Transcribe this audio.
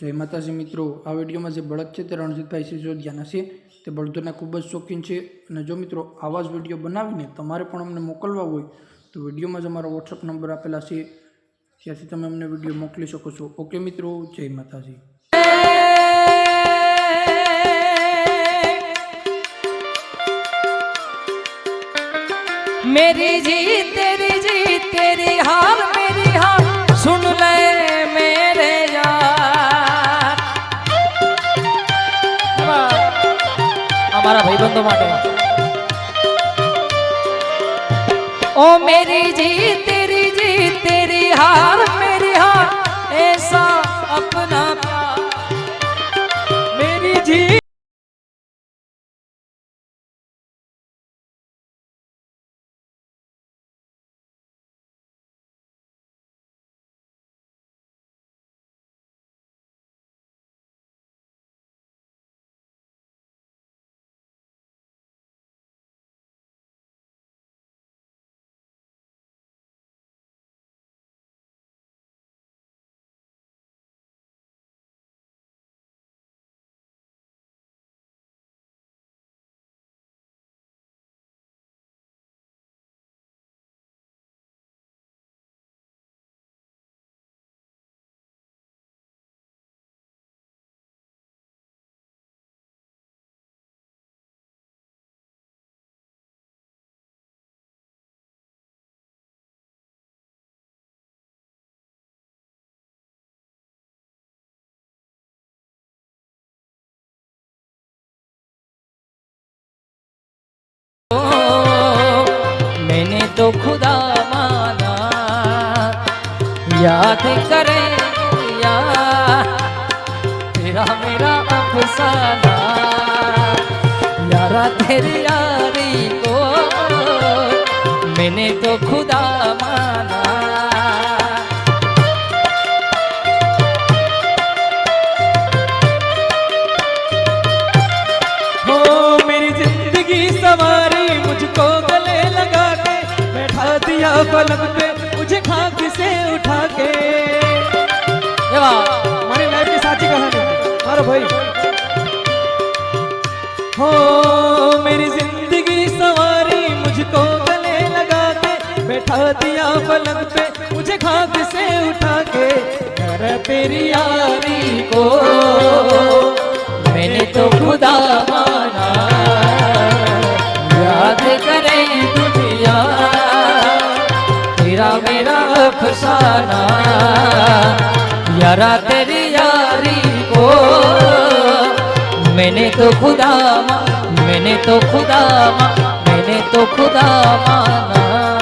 જય માતાજી મિત્રો, આ વિડીયોમાં જે બળદ છે તે રણજીતભાઈ સિસોદિયાના છે. તે બળદોના ખૂબ જ શોખીન છે અને જો મિત્રો, આવા જ વીડિયો બનાવીને તમારે પણ અમને મોકલવા હોય, તો વિડીયોમાં જ અમારો વોટ્સઅપ નંબર આપેલા છે. ત્યાંથી તમે અમને વીડિયો મોકલી શકો છો. ઓકે મિત્રો, જય માતાજી. આ મારા ભાઈબંધો માટે. ઓ મેરી જીતે खुदा माना। याद करे या तेरा मेरा अफसाना। यारा तेरी यारी को मैंने तो खुदा माना। तो पलक पे मुझे खाक से उठा के मारे लाइफ की साची कहानी मारो भाई। हो, मेरी ज़िंदगी सवारी मुझको गले लगा के बैठा दिया पलक पे मुझे खाक से उठा के कर तेरी यारी को, मैंने तो खुदा अफसाना यारा तेरी यारी को मैंने तो खुदा मैंने तो खुदा मैंने तो खुदा माना।